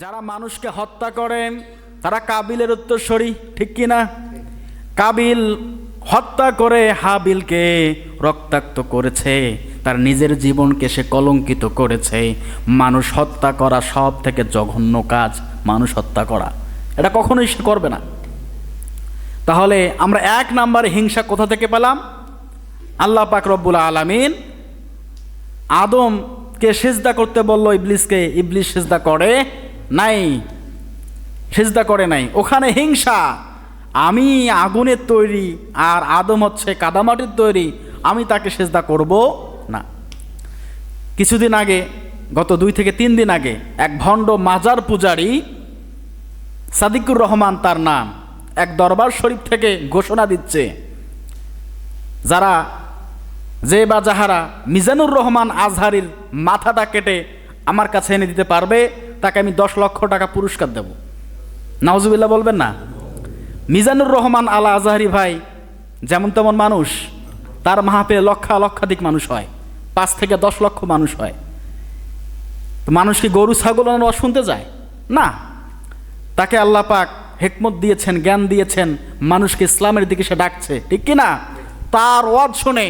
যারা মানুষকে হত্যা করে তারা কাবিলের উত্তরস্বরী ঠিক কি না কাবিল হত্যা করে হাবিলকে রক্তাক্ত করেছে, তার নিজের জীবনকে সে কলঙ্কিত করেছে। মানুষ হত্যা করা সব থেকে জঘন্য কাজ, মানুষ হত্যা করা। এটা কখনোই সে করবে না। তাহলে আমরা এক নাম্বারে হিংসা কোথা থেকে পেলাম? আল্লাহ পাক রব্বুল আলামিন আদমকে সেজদা করতে বলল, ইবলিসকে, ইবলিস সেজদা করে নাই, সেজদা করে নাই। ওখানে হিংসা। আমি আগুনের তৈরি আর আদম হচ্ছে কাদামাটির তৈরি, আমি তাকে সেজদা করব না। কিছুদিন আগে, গত দুই থেকে তিন দিন আগে, এক ভণ্ড মাজার পূজারী সাদিকুর রহমান তার নাম, এক দরবার শরীফ থেকে ঘোষণা দিচ্ছে, যারা যে বা যাহারা মিজানুর রহমান আজহারির মাথাটা কেটে আমার কাছে এনে দিতে পারবে তাকে আমি দশ লক্ষ টাকা পুরস্কার দেব। নাওজুবিল্লাহ বলবেন না। মিজানুর রহমান আলা আজহারি ভাই যেমন তেমন মানুষ, তার মাহাপে লক্ষা লক্ষাধিক মানুষ হয়, পাঁচ থেকে দশ লক্ষ মানুষ হয়। তো মানুষ কি গরু, ছাগল শুনতে যায়? না। তাকে আল্লাহ পাক হেকমত দিয়েছেন, জ্ঞান দিয়েছেন, মানুষকে ইসলামের দিকে সে ডাকছে। ঠিক কি না? তার ওয়াজ শুনে,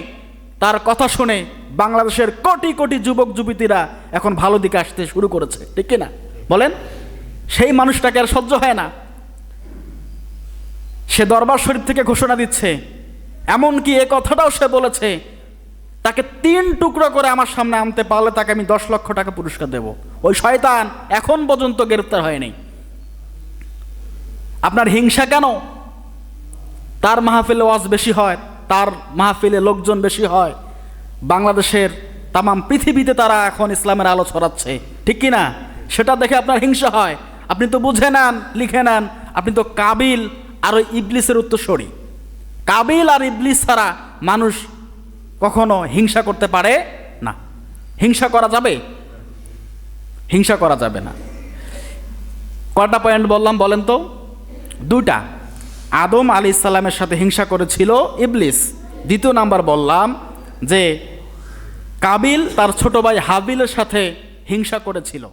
তার কথা শুনে বাংলাদেশের কোটি কোটি যুবক যুবতীরা এখন ভালো দিকে আসতে শুরু করেছে। ঠিক কি না? বলেন, সেই মানুষটাকে আর সহ্য হয় না। সে দরবার শরীফ থেকে ঘোষণা দিচ্ছে, এমনকি এ কথাটাও সে বলেছে, তাকে তিন টুকরো করে আমার সামনে আনতে পারলে তাকে আমি দশ লক্ষ টাকা পুরস্কার দেব। ওই শয়তান এখন পর্যন্ত গ্রেপ্তার হয়নি। আপনার হিংসা কেন? তার মাহফিলে ওয়াজ বেশি হয়, তার মাহফিলে লোকজন বেশি হয়। বাংলাদেশের তামাম পৃথিবীতে তারা এখন ইসলামের আলো ছড়াচ্ছে, ঠিক কি না? সেটা দেখে আপনার হিংসা হয়। আপনি তো বুঝে নেন, লিখে নেন, আপনি তো কাবিল আর ওই ইবলিসের উত্তরস্বরী কাবিল আর ইবলিস ছাড়া মানুষ কখনো হিংসা করতে পারে না। হিংসা করা যাবে? হিংসা করা যাবে না। কয়টা পয়েন্ট বললাম বলেন তো? দুটা আদম আলী ইসলামের সাথে হিংসা করেছিল ইবলিস। দ্বিতীয় নাম্বার বললাম যে কাবিল তার ছোট ভাই হাবিলের সাথে হিংসা করেছিল।